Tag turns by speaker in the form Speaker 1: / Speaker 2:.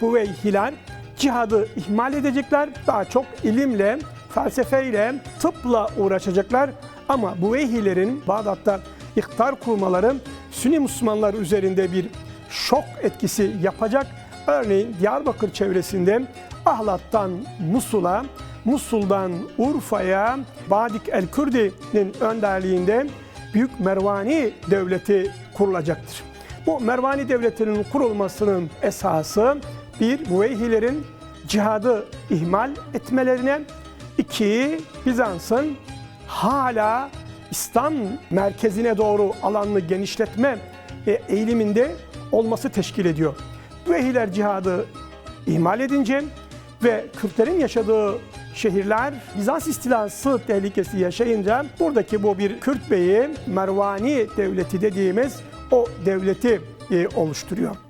Speaker 1: Buveyhiler cihadı ihmal edecekler. Daha çok ilimle, felsefeyle, tıpla uğraşacaklar. Ama Buveyhilerin Bağdat'ta ihtar kurmaları Sünni Müslümanlar üzerinde bir şok etkisi yapacak. Örneğin Diyarbakır çevresinde Ahlat'tan Musul'a, Musul'dan Urfa'ya Badik el-Kürdi'nin önderliğinde Büyük Mervani Devleti kurulacaktır. Bu Mervani Devleti'nin kurulmasının esası bir Buveyhilerin cihadı ihmal etmelerine, iki Bizans'ın hala İslam merkezine doğru alanını genişletme e, eğiliminde olması teşkil ediyor. Buveyhiler cihadı ihmal edince ve Kürtlerin yaşadığı şehirler Bizans istilası tehlikesi yaşayınca buradaki bu bir Kürt beyi Mervani devleti dediğimiz o devleti e, oluşturuyor.